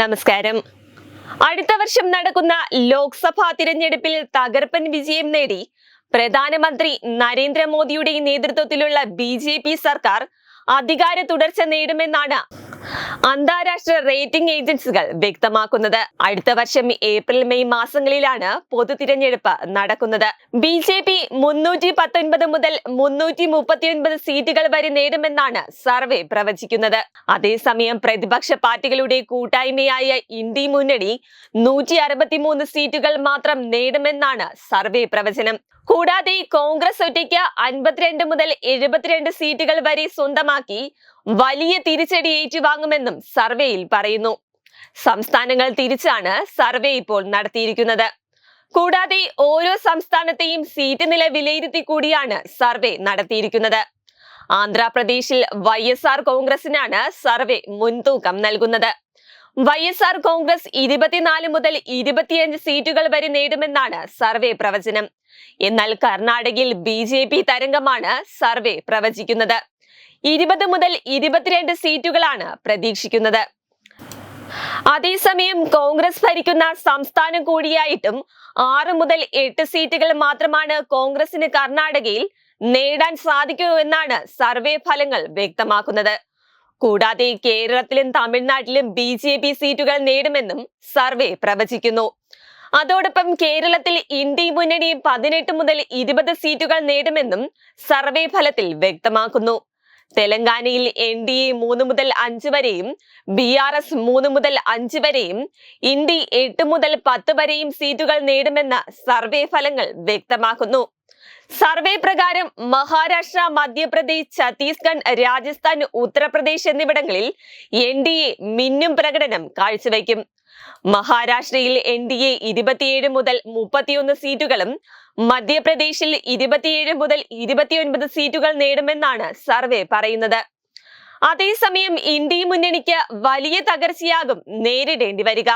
നമസ്കാരം. അടുത്ത വർഷം നടക്കുന്ന ലോക്സഭാ തിരഞ്ഞെടുപ്പിൽ തകർപ്പൻ വിജയം നേടി പ്രധാനമന്ത്രി നരേന്ദ്രമോദിയുടെ നേതൃത്വത്തിലുള്ള ബി സർക്കാർ അധികാര തുടർച്ച നേടുമെന്നാണ് അന്താരാഷ്ട്ര റേറ്റിംഗ് ഏജൻസികൾ വ്യക്തമാക്കുന്നത്. അടുത്ത വർഷം ഏപ്രിൽ മെയ് മാസങ്ങളിലാണ് പൊതു തിരഞ്ഞെടുപ്പ് നടക്കുന്നത്. ബി ജെ പി മുന്നൂറ്റി പത്തൊൻപത് മുതൽ മുന്നൂറ്റി മുപ്പത്തിയൊൻപത് സീറ്റുകൾ വരെ നേടുമെന്നാണ് സർവേ പ്രവചിക്കുന്നത്. അതേസമയം പ്രതിപക്ഷ പാർട്ടികളുടെ കൂട്ടായ്മയായ ഇന്ത്യ മുന്നണി നൂറ്റി സീറ്റുകൾ മാത്രം നേടുമെന്നാണ് സർവേ പ്രവചനം. കൂടാതെ കോൺഗ്രസ് ഒറ്റയ്ക്ക് അൻപത്തിരണ്ട് മുതൽ എഴുപത്തിരണ്ട് സീറ്റുകൾ വരെ സ്വന്തമാക്കി വലിയ തിരിച്ചടി ഏറ്റുവാങ്ങുമെന്നും സർവേയിൽ പറയുന്നു. സംസ്ഥാനങ്ങൾ തിരിച്ചാണ് സർവേ ഇപ്പോൾ നടത്തിയിരിക്കുന്നത്. കൂടാതെ ഓരോ സംസ്ഥാനത്തെയും സീറ്റ് നില വിലയിരുത്തി കൂടിയാണ് സർവേ നടത്തിയിരിക്കുന്നത്. ആന്ധ്രാപ്രദേശിൽ വൈ കോൺഗ്രസിനാണ് സർവേ മുൻതൂക്കം നൽകുന്നത്. വൈ എസ് ആർ കോൺഗ്രസ് ഇരുപത്തിനാല് മുതൽ ഇരുപത്തിയഞ്ച് സീറ്റുകൾ വരെ നേടുമെന്നാണ് സർവേ പ്രവചനം. എന്നാൽ കർണാടകയിൽ ബി ജെ പി തരംഗമാണ് സർവേ പ്രവചിക്കുന്നത്. ഇരുപത് മുതൽ ഇരുപത്തിരണ്ട് സീറ്റുകളാണ് പ്രതീക്ഷിക്കുന്നത്. അതേസമയം കോൺഗ്രസ് ഭരിക്കുന്ന സംസ്ഥാനം കൂടിയായിട്ടും ആറ് മുതൽ എട്ട് സീറ്റുകൾ മാത്രമാണ് കോൺഗ്രസിന് കർണാടകയിൽ നേടാൻ സാധിക്കൂ എന്നാണ് സർവേ ഫലങ്ങൾ വ്യക്തമാക്കുന്നത്. കൂടാതെ കേരളത്തിലും തമിഴ്നാട്ടിലും ബി ജെ പി സീറ്റുകൾ നേടുമെന്നും സർവേ പ്രവചിക്കുന്നു. അതോടൊപ്പം കേരളത്തിൽ ഇന്ത്യ മുന്നണി പതിനെട്ട് മുതൽ ഇരുപത് സീറ്റുകൾ നേടുമെന്നും സർവേ ഫലത്തിൽ വ്യക്തമാക്കുന്നു. തെലങ്കാനയിൽ എൻ ഡി എ മൂന്ന് മുതൽ അഞ്ച് വരെയും ബി ആർ എസ് മൂന്ന് മുതൽ അഞ്ച് വരെയും ഇന്ത്യ എട്ട് മുതൽ പത്ത് വരെയും സീറ്റുകൾ നേടുമെന്ന് സർവേ ഫലങ്ങൾ വ്യക്തമാക്കുന്നു. സർവേ പ്രകാരം മഹാരാഷ്ട്ര മധ്യപ്രദേശ് ഛത്തീസ്ഗഡ് രാജസ്ഥാൻ ഉത്തർപ്രദേശ് എന്നിവിടങ്ങളിൽ എൻ ഡി എ മിന്നും പ്രകടനം കാഴ്ചവെക്കും മഹാരാഷ്ട്രയിൽ എൻ ഡി എ ഇരുപത്തിയേഴ് മുതൽ മുപ്പത്തിയൊന്ന് സീറ്റുകളും മധ്യപ്രദേശിൽ ഇരുപത്തിയേഴ് മുതൽ ഇരുപത്തിയൊൻപത് സീറ്റുകൾ നേടുമെന്നാണ് സർവേ പറയുന്നത്. അതേസമയം ഇന്ത്യ മുന്നണിക്ക് വലിയ തകർച്ചയാകും നേരിടേണ്ടി വരിക.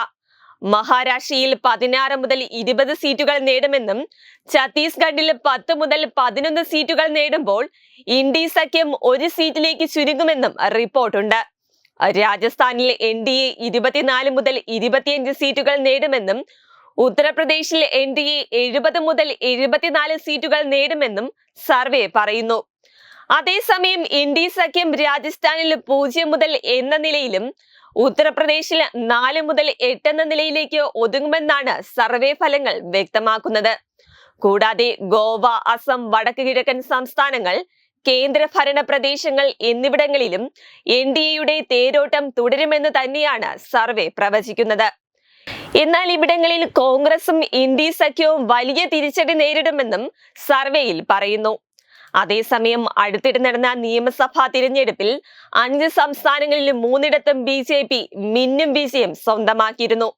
മഹാരാഷ്ട്രയിൽ പതിനാറ് മുതൽ ഇരുപത് സീറ്റുകൾ നേടുമെന്നും ഛത്തീസ്ഗഡിൽ പത്ത് മുതൽ പതിനൊന്ന് സീറ്റുകൾ നേടുമ്പോൾ ഇൻഡി സഖ്യം ഒരു സീറ്റിലേക്ക് ചുരുങ്ങുമെന്നും റിപ്പോർട്ടുണ്ട്. രാജസ്ഥാനിൽ എൻ ഡി എ ഇരുപത്തിനാല് മുതൽ ഇരുപത്തിയഞ്ച് സീറ്റുകൾ നേടുമെന്നും ഉത്തർപ്രദേശിൽ എൻ ഡി എ എഴുപത് മുതൽ എഴുപത്തിനാല് സീറ്റുകൾ നേടുമെന്നും സർവേ പറയുന്നു. അതേസമയം ഇന്ത്യ സഖ്യം രാജസ്ഥാനിൽ പൂജ്യം മുതൽ എന്ന നിലയിലും ഉത്തർപ്രദേശിൽ നാല് മുതൽ എട്ട് എന്ന നിലയിലേക്ക് ഒതുങ്ങുമെന്നാണ് സർവേ ഫലങ്ങൾ വ്യക്തമാക്കുന്നത്. കൂടാതെ ഗോവ അസം വടക്ക് കിഴക്കൻ സംസ്ഥാനങ്ങൾ കേന്ദ്രഭരണ പ്രദേശങ്ങൾ എന്നിവിടങ്ങളിലും എൻ ഡി എയുടെ തേരോട്ടം തുടരുമെന്ന് തന്നെയാണ് സർവേ പ്രവചിക്കുന്നത്. എന്നാൽ ഇവിടങ്ങളിൽ കോൺഗ്രസും ഇന്ത്യ സഖ്യവും വലിയ തിരിച്ചടി നേരിടുമെന്നും സർവേയിൽ പറയുന്നു. അതേസമയം അടുത്തിടെ നടന്ന നിയമസഭാ തിരഞ്ഞെടുപ്പിൽ അഞ്ച് സംസ്ഥാനങ്ങളിൽ മൂന്നിടത്തും ബി ജെ പി മിന്നും വിജയം സ്വന്തമാക്കിയിരുന്നു.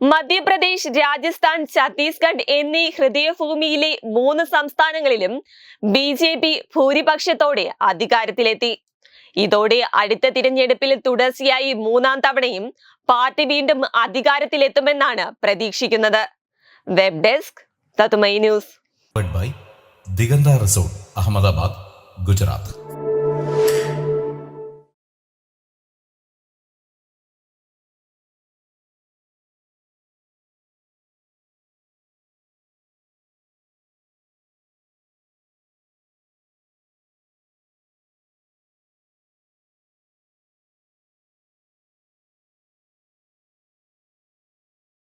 മധ്യപ്രദേശ് രാജസ്ഥാൻ ഛത്തീസ്ഗഡ് എന്നീ ഹൃദയഭൂമിയിലെ മൂന്ന് സംസ്ഥാനങ്ങളിലും ബി ജെ പി ഭൂരിപക്ഷത്തോടെ അധികാരത്തിലെത്തി. ഇതോടെ അടുത്ത തിരഞ്ഞെടുപ്പിൽ തുടർച്ചയായി മൂന്നാം തവണയും പാർട്ടി വീണ്ടും അധികാരത്തിലെത്തുമെന്നാണ് പ്രതീക്ഷിക്കുന്നത്. വെബ് ഡെസ്ക് തത്തുമൈ news. Diganta by Ahmedabad, Gujarat.